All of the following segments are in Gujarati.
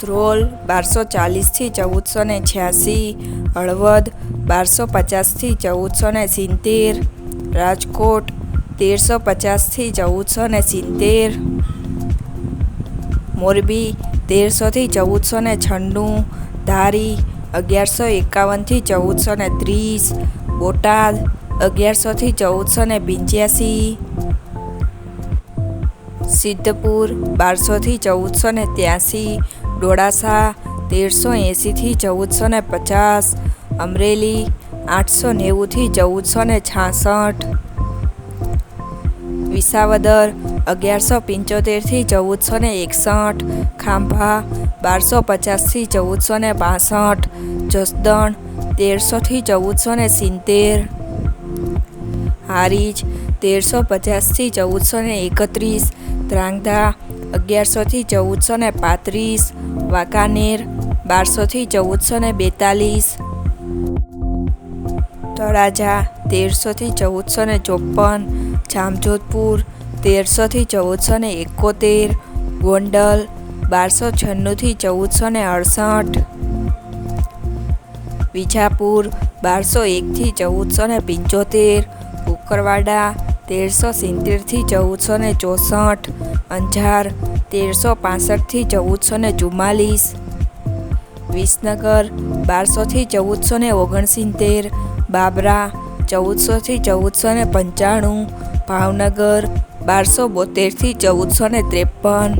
ધ્રોલ બારસો ચાલીસથી ચૌદસો ને છ્યાસી, હળવદ બારસો પચાસથી ચૌદસો ને સિત્તેર, રાજકોટ તેરસો પચાસથી ચૌદસો ને સિત્તેર, મોરબી તેરસોથી ચૌદસો ને છન્નું, ધારી અગિયારસો એકાવનથી ચૌદસો ને ત્રીસ, બોટાદ અગિયારસોથી ચૌદસો ને પંચ્યાસી, સિદ્ધપુર બારસોથી ચૌદસો ને ત્યાસી ડોળાસા તેરસો એંસીથી ચૌદસો ને પચાસ, અમરેલી આઠસો નેવુંથી ચૌદસો ને છાસઠ, વિસાવદર અગિયારસો પંચોતેરથી ચૌદસો ને એકસઠ, ખાંભા બારસો પચાસથી ચૌદસો ને બાસઠ, જસદણ તેરસોથી ચૌદસો ને સિત્તેર, હારીજ તેરસો પચાસથી ચૌદસો ને એકત્રીસ ધ્રાંગધા અગિયારસોથી ચૌદસો ને પાંત્રીસ, વાંકાનેર બારસોથી ચૌદસો ને બેતાલીસ. તળાજા તેરસોથી ચૌદસો ને ચોપન જામજોધપુર તેરસોથી ચૌદસો ને એકોતેર, ગોંડલ બારસો છન્નુંથી ચૌદસો ને અડસઠ. વિજાપુર બારસો એકથી ચૌદસો ને પંચોતેર. ઉકરવાડા તેરસો સિત્તેરથી ચૌદસો ને ચોસઠ. અંજાર, તેરસો પાસઠથી ચૌદસો ને ચુમ્માલીસ. વિસનગર, બારસોથી ચૌદસો ને ઓગણસિત્તેર. બાબરા, ચૌદસોથી ચૌદસો ને પંચાણું. ભાવનગર, બારસો બોતેરથી ચૌદસો ને ત્રેપન.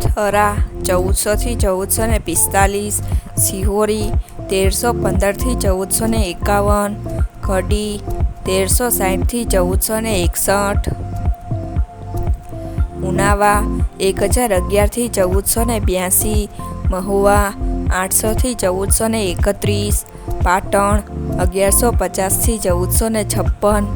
થરા, ચૌદસોથી ચૌદસો ને પિસ્તાલીસ. સિહોરી, તેરસો પંદરથી ચૌદસો ને એકાવન. કડી તેરસો સાઠથી ચૌદસો ને એકસઠ. ઉનાવા એક હજાર અગિયારથી ચૌદસો ને બ્યાસી. મહુવા આઠસોથી ચૌદસો ને એકત્રીસ. પાટણ અગિયારસો પચાસથી ચૌદસો ને છપ્પન.